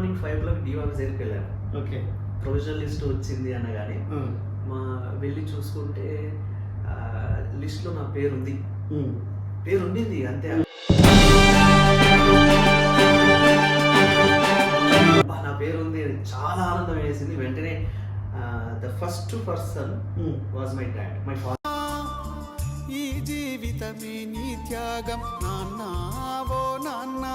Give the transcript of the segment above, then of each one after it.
Morning five o'clock office దగ్గరికి వెళ్ళాను. Okay. Provisional list వచ్చింది అనగానే మా వెళ్ళి చూసుకుంటే లిస్ట్లో నా పేరు ఉంది. పేరు ఉండింది అంతే నా పేరు ఉంది అని చాలా ఆనందం వేసింది. వెంటనే the first person. Was my. Dad my father ఈ జీవితమే నీ త్యాగం. నాన్న ఓ నాన్న.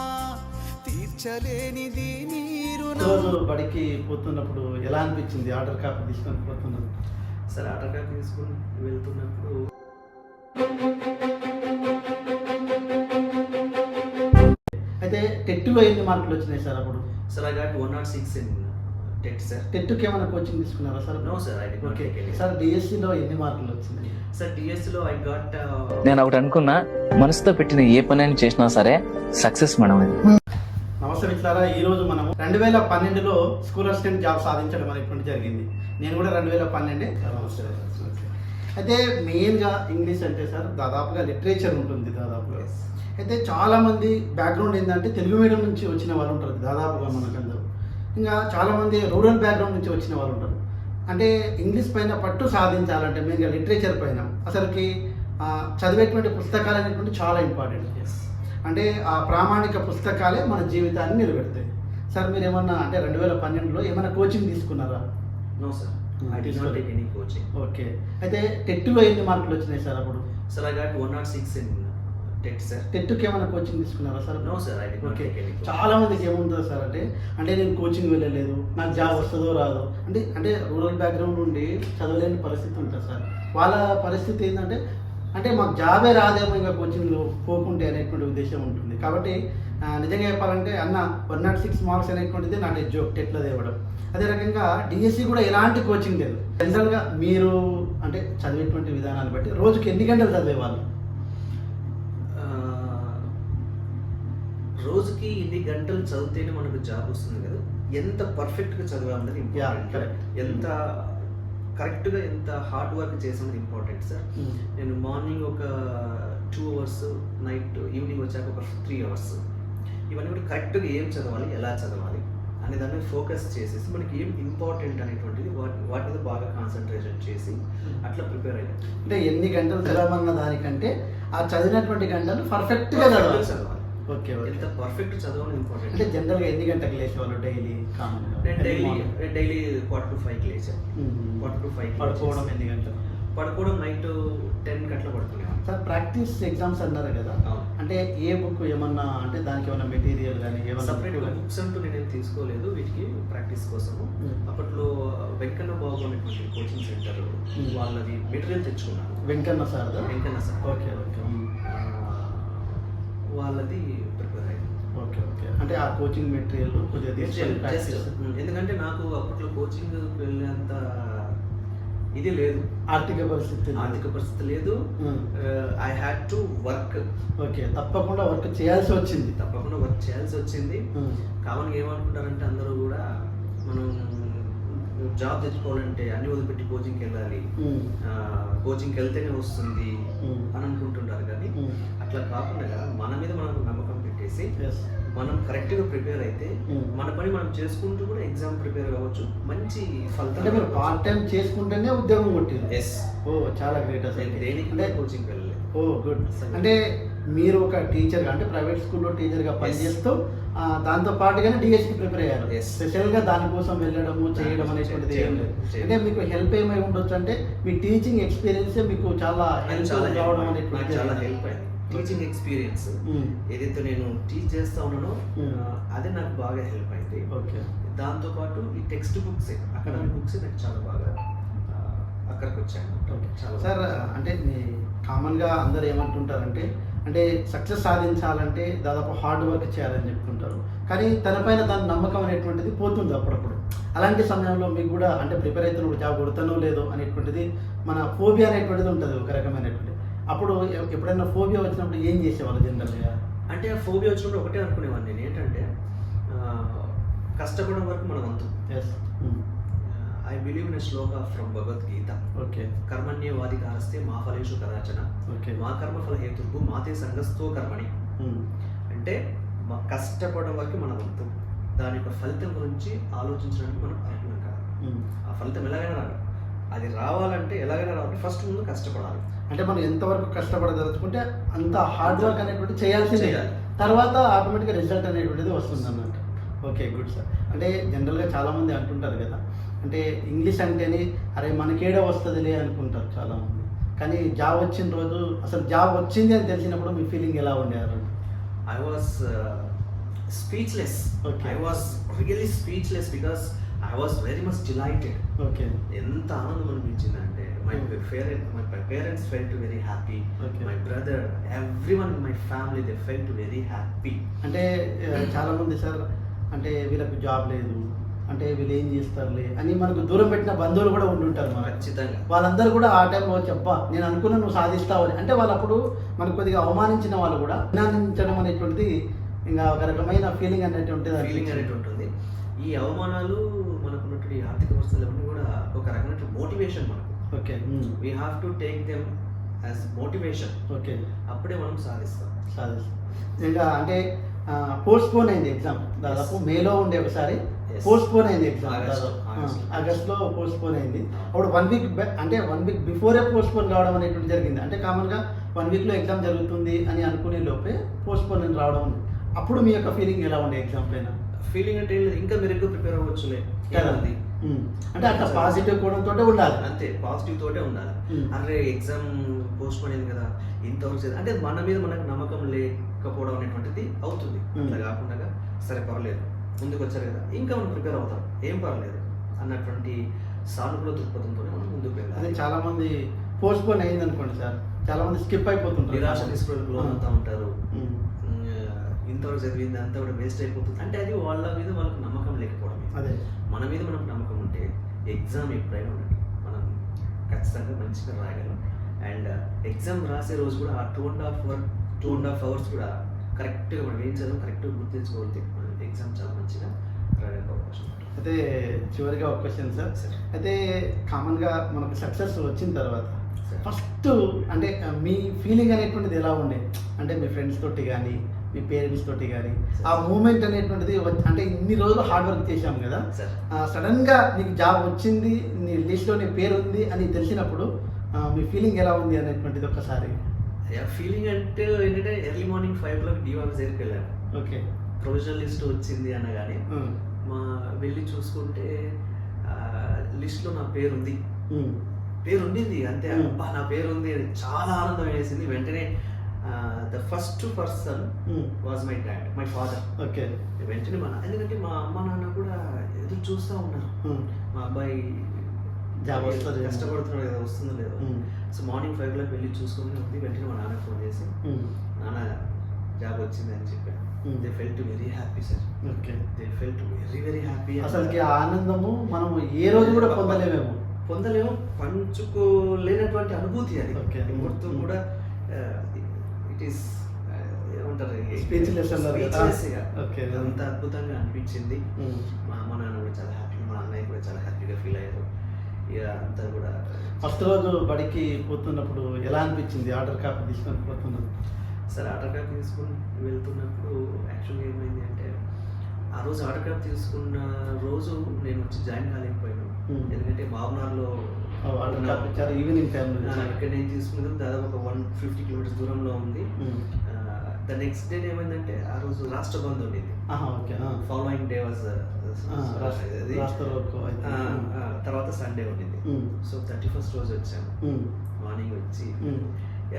తీర్చలేనిది నీరు రోజు బడికి పోతున్నప్పుడు ఎలా అనిపించింది? ఆర్డర్ కాపీ తీసుకొని పోతున్నది సరే ఆటోగా తీసుకుని వెళ్తున్నప్పుడు అయితే టెట్లో ఎన్ని మార్కులు వచ్చినాయి సార్ అప్పుడు? Sir I got one nought six TET sir. టెట్కి ఏమైనా కోచింగ్ తీసుకున్నారా sir? No sir I okay sir డిఎస్సిలో ఎన్ని మార్కులు వచ్చింది సార్ డిఎస్లో ఐ గాట్ నేను ఒకటి అనుకున్నా మనసుతో పెట్టిన ఏ పని చేసినా సరే సక్సెస్ మనం అది. నమస్తే మిత్రులారా. ఈ రోజు మనం రెండు వేల పన్నెండులో స్కూల్ అసిస్టెంట్ జాబ్ సాధించడం అనేటువంటి జరిగింది. నేను కూడా రెండు వేల పన్నెండే అయితే మెయిన్గా ఇంగ్లీష్ అంటే సార్ దాదాపుగా లిటరేచర్ ఉంటుంది దాదాపుగా. అయితే చాలా మంది బ్యాక్గ్రౌండ్ ఏంటంటే తెలుగు మీడియం నుంచి వచ్చిన వాళ్ళు ఉంటారు దాదాపుగా మనకందరూ. ఇంకా చాలా మంది రూరల్ బ్యాక్గ్రౌండ్ నుంచి వచ్చిన వాళ్ళు ఉంటారు. అంటే ఇంగ్లీష్ పైన పట్టు సాధించాలంటే మెయిన్గా లిటరేచర్ పైన అసలుకి చదివేటువంటి పుస్తకాలు అనేటువంటి చాలా ఇంపార్టెంట్ అంటే ఆ ప్రామాణిక పుస్తకాలే మన జీవితాన్ని నిలబెడతాయి. సార్ మీరు ఏమన్నా అంటే రెండు వేల పన్నెండులో ఏమైనా కోచింగ్ తీసుకున్నారా? No sir. I did not take any coaching okay. అయితే టెట్లో ఎన్ని మార్కులు వచ్చినాయి సార్ అప్పుడు? Sir I got one nought six in TET sir. టెట్కి ఏమైనా కోచింగ్ తీసుకున్నారా sir? No sir I okay. చాలా మందికి ఏముంటుంది సార్ అంటే అంటే నేను కోచింగ్ వెళ్ళలేదు నాకు జాబ్ వస్తుందో రాదో. అంటే అంటే రూరల్ బ్యాక్గ్రౌండ్ నుండి చదవలేని పరిస్థితి ఉంటుంది సార్. వాళ్ళ పరిస్థితి ఏంటంటే అంటే మాకు జాబే రాదేమో ఇంకా కోచింగ్లో పోకుంటే అనేటువంటి ఉద్దేశం ఉంటుంది. కాబట్టి నిజంగా చెప్పాలంటే అన్న వన్ నాట్ సిక్స్ మార్క్స్ అనేటువంటిది నా జోక్ టెట్లో తేవడం. అదే రకంగా డిఎస్సి కూడా ఎలాంటి కోచింగ్ లేదు. జనరల్గా మీరు అంటే చదివేటువంటి విధానాన్ని బట్టి రోజుకి ఎన్ని గంటలు చదివేవాళ్ళు? రోజుకి ఇన్ని గంటలు చదివితేనే మనకు జాబ్ వస్తుంది కదా. ఎంత పర్ఫెక్ట్గా చదివామన్నది ఇంపార్టెంట్. ఎంత కరెక్ట్గా ఎంత హార్డ్ వర్క్ చేసామది ఇంపార్టెంట్ సార్. నేను మార్నింగ్ ఒక టూ అవర్స్ నైట్ ఈవినింగ్ వచ్చాక ఒక త్రీ అవర్స్. ఇవన్నీ కూడా కరెక్ట్గా ఏం చదవాలి ఎలా చదవాలి అనే దాన్ని ఫోకస్ చేసేసి మనకి ఏం ఇంపార్టెంట్ అనేటువంటిది వాటి వాటి మీద బాగా కాన్సన్ట్రేషన్ చేసి అట్లా ప్రిపేర్ అయ్యాను అంటే ఎన్ని గంటలు చదవమన్న దానికంటే ఆ చదివినటువంటి గంటలు పర్ఫెక్ట్గా చదవాలి. చదవాలి. ఓకే ఎంత పర్ఫెక్ట్ చదవడం అంటే ఇంపార్టెంట్ జనరల్గా ఎన్ని గంటలకు లేచేవాళ్ళు డైలీ నేను డైలీ డైలీ క్వార్టర్ టు ఫైవ్కి లేచాను. క్వార్టర్ టు ఫైవ్ పడుకోవడం ఎన్ని గంటలు? పడుకోవడం నైట్ టెన్ గంటల పడుకునేవాడిని. సార్ ప్రాక్టీస్ ఎగ్జామ్స్ అన్నారు కదా. అంటే ఏ బుక్ ఏమన్నా అంటే దానికి ఏమన్నా మెటీరియల్ కానీ ఏమన్నా సపరేట్? బుక్స్ అంటూ నేనేం తీసుకోలేదు. వీటికి ప్రాక్టీస్ కోసము. అప్పట్లో వెంకన్న బాబు అనేటువంటి కోచింగ్ సెంటర్. వాళ్ళది మెటీరియల్ తెచ్చుకున్నాను Venkanna sir Venkanna sir. Okay okay. వాళ్ళది ప్రిపేర్ అయ్యింది ఓకే ఓకే అంటే ఆ కోచింగ్ మెటీరియల్ కొద్దిగా తీసుకొని జస్ట్ ప్రాక్టీస్ ఎందుకంటే నాకు అప్పట్లో కోచింగ్ వెళ్ళేంత ఇది లేదు ఆర్థిక పరిస్థితి లేదు. ఆర్థిక పరిస్థితి లేదు. I had to work okay తప్పకుండా వర్క్ చేయాల్సి వచ్చింది తప్పకుండా వర్క్ చేయాల్సి వచ్చింది. కామన్గా ఏమనుకుంటారంటే అందరూ కూడా మనం జాబ్ తెచ్చుకోవాలంటే అన్ని వదిలిపెట్టి కోచింగ్కి వెళ్ళాలి. కోచింగ్కి వెళ్తేనే వస్తుంది. అని అనుకుంటుంటారు కానీ. అట్లా కాకుండా మన మీద మనం నమ్మకం పెట్టేసి. మనం కరెక్ట్గా ప్రిపేర్ అయితే Hmm. మన పని మనం చేసుకుంటూ కూడా ఎగ్జామ్ ప్రిపేర్ కావచ్చు. మంచి అంటే మీరు పార్ట్ టైం చేసుకుంటేనే ఉద్యోగం కొట్టింది ఎస్ ఓ చాలా గ్రేట్ అసలు. దేనికి అంటే కోచింగ్ వెళ్ళలేదు. ఓ గుడ్ అంటే మీరు ఒక టీచర్ అంటే ప్రైవేట్ స్కూల్లో టీచర్గా పనిచేస్తూ దాంతో పాటుగానే డిఎస్కి ప్రిపేర్ అయ్యారు. స్పెషల్గా దానికోసం వెళ్ళడము చేయడం అనేటువంటిది ఏం లేదు అంటే మీకు హెల్ప్ ఏమై ఉండొచ్చు అంటే మీ టీచింగ్ ఎక్స్పీరియన్స్ మీకు చాలా హెల్ప్. నాకు అనేటువంటిది చాలా హెల్ప్ అయింది. టీచింగ్ ఎక్స్పీరియన్స్ ఏదైతే నేను టీచ్ చేస్తా ఉన్నానో Hmm. అదే నాకు బాగా హెల్ప్ అయింది. ఓకే దాంతో పాటు ఈ టెక్స్ట్ బుక్స్ అకాడమిక్ బుక్స్ నాకు చాలా బాగా అక్కడికి వచ్చాను ఓకే చాలా సార్. అంటే కామన్గా అందరు ఏమంటుంటారంటే అంటే సక్సెస్ సాధించాలంటే దాదాపు హార్డ్ వర్క్ చేయాలని చెప్తుంటారు. కానీ తనపైన దాని నమ్మకం అనేటువంటిది పోతుంది అప్పుడప్పుడు. అలాంటి సమయంలో మీకు కూడా అంటే ప్రిపేర్ అవుతున్నప్పుడు జాబ్ కొడతానో లేదో అనేటువంటిది మన ఫోబియా అనేటువంటిది ఉంటుంది ఒక రకమైనటువంటి. అప్పుడు ఎప్పుడైనా ఫోబియా వచ్చినప్పుడు ఏం చేసేవాళ్ళు జనరల్గా? అంటే ఫోబియా వచ్చినప్పుడు ఒకటే అనుకునేవాడిని నేను. ఏంటంటే కష్టపడడం వరకు మన వంతు. Yes I believe in shloka from Bhagavad Gita okay కర్మణ్యవాదికారస్తే మా ఫలేషు కదాచన. ఓకే మా కర్మఫల హేతుర్పు మాతే సంగస్తో కర్మణి. అంటే మా కష్టపడడం వరకు మన వంతు. దాని యొక్క ఫలితం గురించి ఆలోచించడానికి మనం ప్రయత్నం కాదు. ఉమ్. ఆ ఫలితం ఎలాగైనా రాదు అది రావాలంటే ఎలాగైనా రావాలి. ఫస్ట్ ముందు కష్టపడాలి. అంటే మనం ఎంతవరకు కష్టపడదలుచుకుంటే అంత హార్డ్ వర్క్ అనేటువంటి చేయాల్సిందే. చేయాలి. తర్వాత ఆటోమేటిక్గా రిజల్ట్ అనేటువంటిది వస్తుంది అన్నట్టు ఓకే గుడ్ సార్ అంటే జనరల్గా చాలామంది అంటుంటారు కదా. అంటే ఇంగ్లీష్ అంటేనే అరే మనకేడే వస్తుందిలే అనుకుంటారు చాలామంది. కానీ జాబ్ వచ్చిన రోజు అసలు జాబ్ వచ్చింది అని తెలిసినప్పుడు మీ ఫీలింగ్ ఎలా ఉండేవారు? I was speechless Okay. I was really speechless because I was very much delighted okay ఎంత ఆనందం అనిపించింది అంటే my. Parent my parents felt very happy. My brother every one my family they felt very happy అంటే ఆ, చాలామంది sir అంటే వీళ్ళకి job లేదు అంటే వీళ్ళు ఏం చేస్తారులే అని మనకు దూరం పెట్టిన బంధువులు కూడా ఉంటుంటారు మనకు. ఖచ్చితంగా. వాళ్ళందరూ కూడా ఆ టైంలో అబ్బా నేను అనుకున్నా నువ్వు సాధిస్తావు అని అంటే వాళ్ళు అప్పుడు మనకు కొద్దిగా అవమానించిన వాళ్ళు కూడా అభినందించడం అనేటువంటిది ఇంకా ఒక రకమైన ఫీలింగ్ అనేటువంటిది ఫీలింగ్ అనేది ఉంటుంది ఈ అవమానాలు మనకున్నటువంటి ఆర్థిక పరిస్థితులు అన్నీ కూడా ఒక రకమైన మోటివేషన్ మనకు. Okay. We have to take them as motivation okay. అప్పుడే మనం సాధిస్తాం. సాధిస్తాం. ఇంకా అంటే పోస్ట్ పోన్ అయింది ఎగ్జామ్ దాదాపు మేలో ఉండే ఒకసారి. పోస్ట్ పోన్ అయింది ఎగ్జామ్ August. ఆగస్ట్లో పోస్ట్ పోన్ అయింది. అప్పుడు వన్ వీక్ అంటే one week before postpone కావడం అనేటువంటి జరిగింది. అంటే కామన్గా వన్ వీక్లో ఎగ్జామ్ జరుగుతుంది అని అనుకునే లోపే పోస్ట్ పోన్ అని రావడం. అప్పుడు మీ యొక్క ఫీలింగ్ ఎలా ఉండే ఎగ్జామ్ పైన? ఫీలింగ్ అంటే ఇంకా మీరు ఎక్కువ ప్రిపేర్ అవ్వచ్చులే. కదా. అంటే అట్లా పాజిటివ్ కోణంతో ఉండాలి. అంతే పాజిటివ్ తోటే ఉండాలి. అరే ఎగ్జామ్ పోస్ట్ పోన్ అయింది కదా ఇంతవరకు చేద్దాం. అంటే మన మీద మనకు నమ్మకం లేకపోవడం అనేటువంటిది అవుతుంది. అట్లా కాకుండా సరే పర్లేదు. ముందుకు వచ్చారు కదా ఇంకా మనం ప్రిపేర్ అవుతాం. ఏం పర్లేదు అన్నటువంటి సానుకూల దృక్పథంతోనే మనం ముందుకు అదే వెళ్ళాలి. చాలా మంది పోస్ట్ పోన్ అయింది అనుకోండి సార్. చాలా మంది స్కిప్ అయిపోతుంటారు. నిరాశ తీసుకుని లోన్ అవుతా ఉంటారు. ఇంతవరకు చదివింది అంతా కూడా వేస్ట్ అయిపోతుంది. అంటే అది వాళ్ళ మీద వాళ్ళకి నమ్మకం లేకపోవడమే. అదే. మన మీద మనకు నమ్మకం ఉంటే ఎగ్జామ్ ఎప్పుడైనా ఉండండి. మనం ఖచ్చితంగా మంచిగా రాయగలం. అండ్ ఎగ్జామ్ రాసే రోజు కూడా ఆ two and half work two and half hours కూడా కరెక్ట్గా మనం ఏం చదువు కరెక్ట్గా గుర్తించుకోగలిగితే మన ఎగ్జామ్ చాలా మంచిగా రాయడానికి అవకాశం ఉంటుంది. అయితే చివరిగా ఒక క్వశ్చన్ సార్. అయితే కామన్గా మనకు సక్సెస్ వచ్చిన తర్వాత. ఫస్ట్ అంటే ఆ, మీ ఫీలింగ్ అనేటువంటిది ఎలా ఉండే? అంటే మీ ఫ్రెండ్స్ తోటి కానీ మీ పేరెంట్స్ తోటి కానీ ఆ మూమెంట్ అనేటువంటిది అంటే ఇన్ని రోజులు హార్డ్ వర్క్ చేశాం కదా. సడన్గా నీకు జాబ్ వచ్చింది నీ లిస్ట్లో నీ పేరు ఉంది అని తెలిసినప్పుడు మీ ఫీలింగ్ ఎలా ఉంది అనేటువంటిది ఒక్కసారి ఫీలింగ్ అంటే ఏంటంటే early morning five o'clock office దగ్గరికి వెళ్ళాను. ఓకే. ప్రొవిజనల్ లిస్ట్ వచ్చింది అనగానే మా. వెళ్ళి చూసుకుంటే లిస్ట్లో నా పేరు ఉంది. పేరు ఉండింది అంతే. నా పేరు ఉంది అని చాలా ఆనందం వేసింది. వెంటనే the first person was my dad my father okay. వెంటనే మా ఎందుకంటే మా అమ్మ నాన్న కూడా ఎదురు చూస్తూ ఉన్నారు. మా అబ్బాయి జాబ్ వస్తుంది కష్టపడుతున్నాడు కదా వస్తుందో లేదో. సో మార్నింగ్ ఫైవ్ క్లాక్ వెళ్ళి చూసుకుని ఉంది. వెంటనే మా నాన్న ఫోన్ చేసి నాన్న జాబ్ వచ్చింది అని చెప్పాను Hmm. They felt very happy sir okay. They felt very very happy అసలుకి ఆనందము మనం ఏ రోజు కూడా పొందలేమేమో. పొందలేము. పంచుకోలేనటువంటి అనుభూతి అది. Okay. మొత్తం కూడా ఇట్ ఈస్ ఏమంటారు. Okay. అంత అద్భుతంగా అనిపించింది. మా అమ్మ నాన్న కూడా చాలా హ్యాపీ మా అన్నయ్య కూడా చాలా హ్యాపీగా ఫీల్ అయ్యారు. ఇక అంతా కూడా ఫస్ట్ రోజు బడికి పోతున్నప్పుడు ఎలా అనిపించింది? ఆర్డర్ కాపీ తీసుకొని పోతున్నప్పుడు? సరే ఆర్డర్ కార్డ్ తీసుకుని వెళ్తున్నప్పుడు యాక్చువల్గా ఏమైంది అంటే ఆ రోజు ఆర్డర్ కార్డ్ తీసుకున్న రోజు నేను వచ్చి జాయిన్ కాలేకపోయాను. Hmm. ఎందుకంటే బాబునార్లో ఇచ్చారు ఈవినింగ్ టైంలో ఇక్కడ నేను తీసుకున్నది దాదాపు ఒక వన్ ఫిఫ్టీ కిలోమీటర్స్ దూరంలో ఉంది. ద నెక్స్ట్ డే ఏమైందంటే ఆ రోజు రాష్ట్ర బంద్ ఉండింది. ఓకే. ఫాలోయింగ్ డే వాజ్ తర్వాత సండే ఉండింది. సో థర్టీ ఫస్ట్ రోజు వచ్చాను మార్నింగ్ వచ్చి.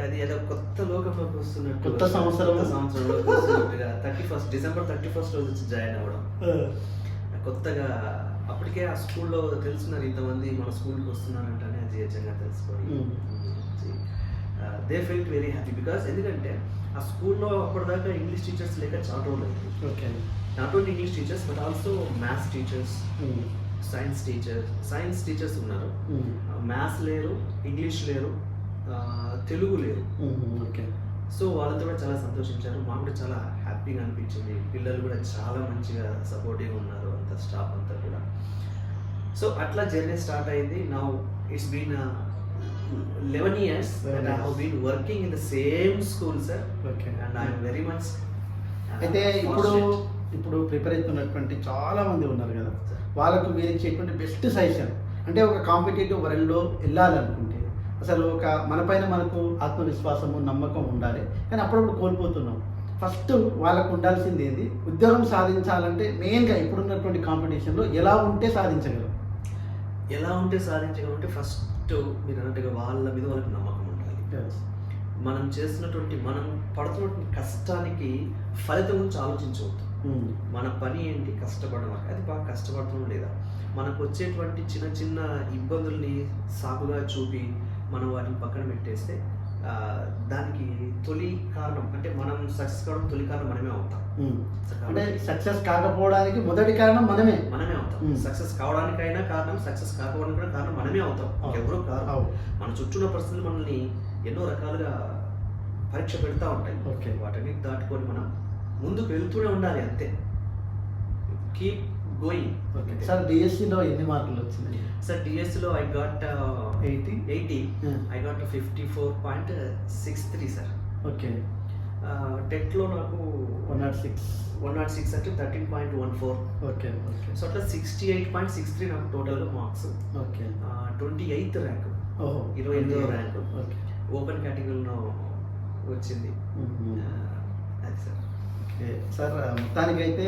అది ఏదో కొత్త లోకంలోకి వస్తున్నట్టు కొత్త సంవత్సరం. సంవత్సరంలోకి వస్తున్నట్టుగా thirty first December thirty first రోజు వచ్చి జాయిన్ అవ్వడం. కొత్తగా అప్పటికే ఆ స్కూల్లో తెలుసున్నారు ఇంతమంది మన స్కూల్కి వస్తున్నారంటనే అది నిజంగా తెలుసుకొని. They felt very happy because ఎందుకంటే ఆ స్కూల్లో అప్పటిదాకా ఇంగ్లీష్ టీచర్స్ లేక చాలా రోజులు okay. Not only English teachers but also maths teachers science teachers science teachers ఉన్నారు. మ్యాథ్స్ లేరు ఇంగ్లీష్ లేరు తెలుగు లేరు. ఓకే. సో వాళ్ళతో కూడా చాలా సంతోషించారు. మాకు కూడా చాలా హ్యాపీగా అనిపించింది. పిల్లలు కూడా చాలా మంచిగా సపోర్టివ్గా ఉన్నారు అంత స్టాఫ్ అంతా కూడా. సో అట్లా జర్నీ స్టార్ట్ అయింది. నా it's been eleven years and I have been working in the same school sir okay and I'm very much అయితే ఇప్పుడు ఇప్పుడు ప్రిపేర్ అవుతున్నటువంటి చాలా మంది ఉన్నారు కదా. వాళ్ళకు మీరు ఇచ్చేటువంటి బెస్ట్ సజెషన్ అంటే ఒక కాంపిటేటివ్ వరల్డ్లో వెళ్ళాలనుకుంటే అసలు ఒక మన పైన మనకు ఆత్మవిశ్వాసము నమ్మకం ఉండాలి. కానీ అప్పుడప్పుడు కోల్పోతున్నాం. ఫస్ట్ వాళ్ళకు ఉండాల్సింది ఏంది? ఉద్యోగం సాధించాలంటే మెయిన్గా ఇప్పుడున్నటువంటి కాంపిటీషన్లో ఎలా ఉంటే సాధించగలం? ఎలా ఉంటే సాధించగలంటే ఫస్ట్ మీరు అన్నట్టుగా వాళ్ళ మీద వాళ్ళకి నమ్మకం ఉండాలి. మనం చేస్తున్నటువంటి మనం పడుతున్నటువంటి కష్టానికి ఫలితం గురించి ఆలోచించవద్దు. ఉమ్. మన పని ఏంటి? కష్టపడడం అది బాగా కష్టపడుతున్నాం లేదా? మనకు వచ్చేటువంటి చిన్న చిన్న ఇబ్బందుల్ని సాకుగా చూపి మనం వాటిని పక్కన పెట్టేస్తే దానికి తొలి కారణం అంటే మనం సక్సెస్ కావడం తొలి కారణం మనమే అవుతాం. అంటే సక్సెస్ కాకపోవడానికి మొదటి కారణం మనమే. మనమే అవుతాం. సక్సెస్ కావడానికైనా కారణం సక్సెస్ కాకపోవడానికి కూడా కారణం మనమే అవుతాం. ఎవరో కాదు. మన చుట్టూ ఉన్న పరిస్థితులు మనల్ని ఎన్నో రకాలుగా పరీక్ష పెడతా ఉంటాయి. Okay. వాటిని దాటుకొని మనం ముందుకు వెళ్తూనే ఉండాలి అంతే. కీప్ గోయింగ్ ఓకే సార్ డిఎస్సిలో ఎన్ని మార్కులు వచ్చినాయి? సార్ డిఎస్సిలో I got eighty eighty I got fifty four point six three sir okay టెట్లో నాకు one nought six one nought six అంటే thirteen point one four okay okay so అట్లా sixty eight point six three నాకు టోటల్గా marks okay twenty eighth rank ఓహో ఇరవై ఎనిమిదో rank okay open కేటగిరీలో వచ్చింది. అది సార్ ఓకే సార్ మొత్తానికైతే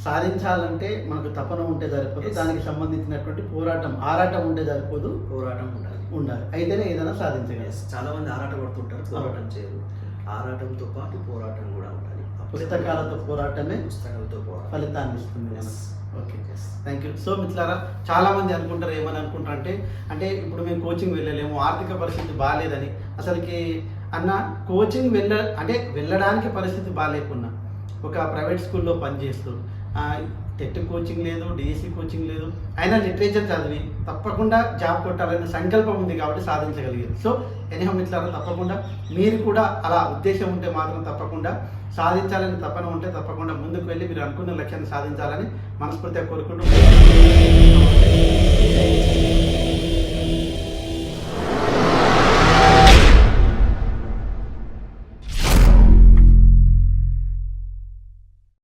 సాధించాలంటే మనకు తపన ఉంటే సరిపోదు. దానికి సంబంధించినటువంటి పోరాటం ఆరాటం ఉంటే సరిపోదు. పోరాటం ఉండాలి. ఉండాలి. అయితేనే ఏదైనా సాధించగలరు చాలా మంది ఆరాట పడుతుంటారు పోరాటం చేయరు. ఆరాటంతో పాటు పోరాటం కూడా ఉండాలి. పుస్తకాలతో పోరాటమే పుస్తకాలతో ఫలితాన్ని ఇస్తుంది. ఓకే. థ్యాంక్ యూ సో మిత్రులారా చాలా మంది అనుకుంటారు ఏమని అనుకుంటారు అంటే అంటే ఇప్పుడు మేము కోచింగ్ వెళ్ళలేము ఆర్థిక పరిస్థితి బాగాలేదని అసలుకి అన్న కోచింగ్ వెళ్ళ అంటే వెళ్ళడానికి పరిస్థితి బాగాలేకున్నా ఒక ప్రైవేట్ స్కూల్లో పనిచేస్తూ టెట్ కోచింగ్ లేదు డిఎస్సి కోచింగ్ లేదు. అయినా లిటరేచర్ చదివి తప్పకుండా జాబ్ కొట్టాలనే సంకల్పం ఉంది కాబట్టి సాధించగలిగారు. సో ఎనిహం మిత్రులారా తప్పకుండా మీరు కూడా అలా ఉద్దేశం ఉంటే మాత్రం తప్పకుండా సాధించాలని తప్పన ఉంటే తప్పకుండా ముందుకు వెళ్ళి మీరు అనుకున్న లక్ష్యాన్ని సాధించాలని మనస్ఫూర్తిగా కోరుకుంటూ